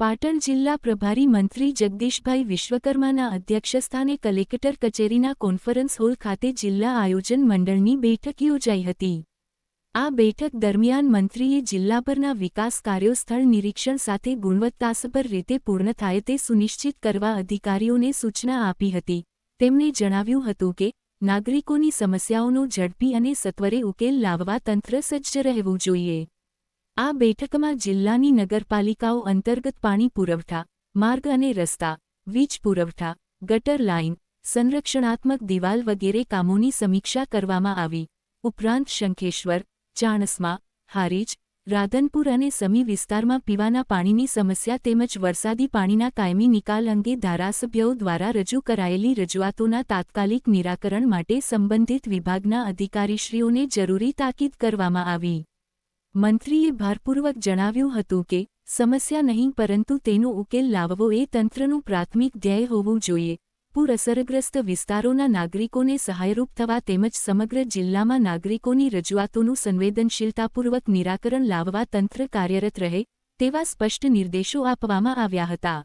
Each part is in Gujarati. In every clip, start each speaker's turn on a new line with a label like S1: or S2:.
S1: પાટણ જિલ્લા પ્રભારી મંત્રી જગદીશભાઈ વિશ્વકર્માના અધ્યક્ષસ્થાને કલેક્ટર કચેરીના કોન્ફરન્સ હોલ ખાતે જિલ્લા આયોજન મંડળની બેઠક યોજાઈ હતી. આ બેઠક દરમિયાન મંત્રીએ જિલ્લાભરના વિકાસ કાર્યો સ્થળ નિરીક્ષણ સાથે ગુણવત્તાસભર રીતે પૂર્ણ થાય તે સુનિશ્ચિત કરવા અધિકારીઓને સૂચના આપી હતી. તેમણે જણાવ્યું હતું કે, નાગરિકોની સમસ્યાઓનો ઝડપી અને સત્વરે ઉકેલ લાવવા તંત્ર સજ્જ રહેવું જોઈએ. આ બેઠકમાં જિલ્લાની નગરપાલિકાઓ અંતર્ગત પાણી પુરવઠા, માર્ગ અને રસ્તા, વીજ પુરવઠા, ગટર લાઇન, સંરક્ષણાત્મક દિવાલ વગેરે કામોની સમીક્ષા કરવામાં આવી. ઉપરાંત શંખેશ્વર, ચાણસ્મા, હારીજ, રાધનપુર અને સમી વિસ્તારમાં પીવાના પાણીની સમસ્યા તેમજ વરસાદી પાણીના કાયમી નિકાલ અંગે ધારાસભ્યો દ્વારા રજૂ કરાયેલી રજૂઆતોના તાત્કાલિક નિરાકરણ માટે સંબંધિત વિભાગના અધિકારીશ્રીઓને જરૂરી તાકીદ કરવામાં આવી. મંત્રીએ ભારપૂર્વક જણાવ્યું હતું કે, સમસ્યા નહીં પરંતુ તેનો ઉકેલ લાવવો એ તંત્રનું પ્રાથમિક ધ્યેય હોવું જોઈએ. પૂર અસરગ્રસ્ત વિસ્તારોના નાગરિકોને સહાયરૂપ થવા તેમજ સમગ્ર જિલ્લામાં નાગરિકોની રજૂઆતોનું સંવેદનશીલતાપૂર્વક નિરાકરણ લાવવા તંત્ર કાર્યરત રહે, તેવા સ્પષ્ટ નિર્દેશો આપવામાં આવ્યા હતા.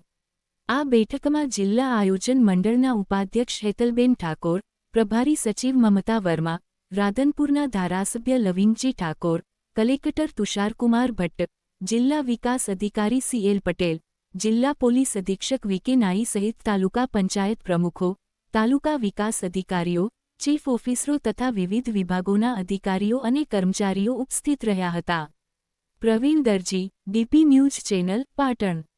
S1: આ બેઠકમાં જિલ્લા આયોજન મંડળના ઉપાધ્યક્ષ હેતલબેન ઠાકોર, પ્રભારી સચિવ મમતા વર્મા, રાધનપુરના ધારાસભ્ય લવિંગજી ઠાકોર કલેક્ટર તુષારકુમાર ભટ્ટ, જિલ્લા વિકાસ અધિકારી સીએલ પટેલ, જિલ્લા પોલીસ અધિક્ષક વીકે નાઈ સહિત તાલુકા પંચાયત પ્રમુખો, તાલુકા વિકાસ અધિકારીઓ, ચીફ ઓફિસરો તથા વિવિધ વિભાગોના અધિકારીઓ અને કર્મચારીઓ ઉપસ્થિત રહ્યા હતા. Pravin Darji, DP news channel, Patan.